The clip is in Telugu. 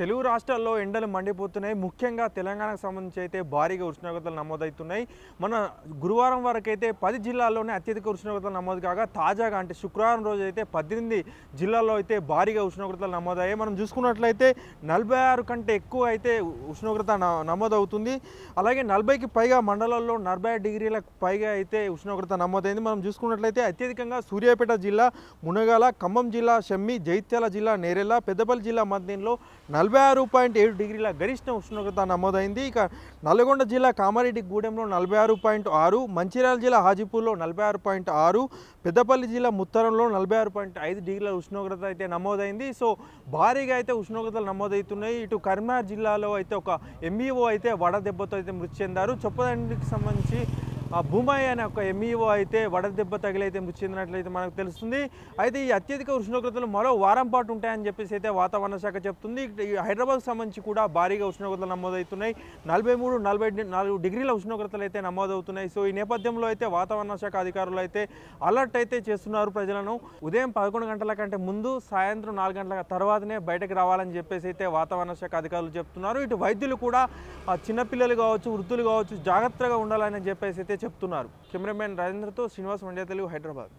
తెలుగు రాష్ట్రాల్లో ఎండలు మండిపోతున్నాయి. ముఖ్యంగా తెలంగాణకు సంబంధించి అయితే భారీగా ఉష్ణోగ్రతలు నమోదవుతున్నాయి. మన గురువారం వరకు అయితే పది జిల్లాల్లోనే అత్యధిక ఉష్ణోగ్రతలు నమోదు కాగా తాజాగా అంటే శుక్రవారం రోజు అయితే పద్దెనిమిది జిల్లాల్లో అయితే భారీగా ఉష్ణోగ్రతలు నమోదయ్యాయి. మనం చూసుకున్నట్లయితే నలభై ఆరు కంటే ఎక్కువ అయితే ఉష్ణోగ్రత నమోదవుతుంది. అలాగే నలభైకి పైగా మండలాల్లో నలభై డిగ్రీలకు పైగా అయితే ఉష్ణోగ్రత నమోదైంది. మనం చూసుకున్నట్లయితే అత్యధికంగా సూర్యాపేట జిల్లా మునగాల ఖమ్మం జిల్లా షమ్మి జైత్యాల జిల్లా నేరెల్ల పెద్దపల్లి జిల్లా మధ్యంలో నలభై నలభై ఆరు పాయింట్ ఏడు డిగ్రీల గరిష్ట ఉష్ణోగ్రత నమోదైంది. ఇక నల్గొండ జిల్లా కామారెడ్డి గూడెంలో నలభై ఆరు పాయింట్ ఆరు మంచిర్యాల జిల్లా హాజీపూర్లో నలభై ఆరు పాయింట్ ఆరు పెద్దపల్లి జిల్లా ముత్తరంలో నలభై ఆరు పాయింట్ ఐదు డిగ్రీల ఉష్ణోగ్రత అయితే నమోదైంది. సో భారీగా అయితే ఉష్ణోగ్రతలు నమోదవుతున్నాయి. ఇటు కరీంనగర్ జిల్లాలో అయితే ఒక ఎంఈఓ అయితే వడదెబ్బతో అయితే మృతి చెందారు. చొప్పదండికి సంబంధించి ఆ భూమాయి అనే ఒక ఎంఈఓ అయితే వడదెబ్బ తగిలైతే మృతి చెందినట్లయితే మనకు తెలుస్తుంది. అయితే ఈ అత్యధిక ఉష్ణోగ్రతలు మరో వారం పాటు ఉంటాయని చెప్పేసి అయితే వాతావరణ శాఖ చెప్తుంది. ఈ హైదరాబాద్ సంబంధించి కూడా భారీగా ఉష్ణోగ్రతలు నమోదవుతున్నాయి. నలభై మూడు నలభై నాలుగు డిగ్రీల ఉష్ణోగ్రతలు అయితే నమోదవుతున్నాయి. సో ఈ నేపథ్యంలో అయితే వాతావరణ శాఖ అధికారులు అయితే అలర్ట్ అయితే చేస్తున్నారు ప్రజలను. ఉదయం పదకొండు గంటల కంటే ముందు సాయంత్రం నాలుగు గంటల తర్వాతనే బయటకు రావాలని చెప్పేసి అయితే వాతావరణ శాఖ అధికారులు చెప్తున్నారు. ఇటు వైద్యులు కూడా చిన్నపిల్లలు కావచ్చు వృద్ధులు కావచ్చు జాగ్రత్తగా ఉండాలని చెప్పేసి అయితే చెప్తున్నారు. కెమెరామెన్ రాజేంద్రతో శ్రీనివాస్ మండ్య తెలుగు హైదరాబాద్.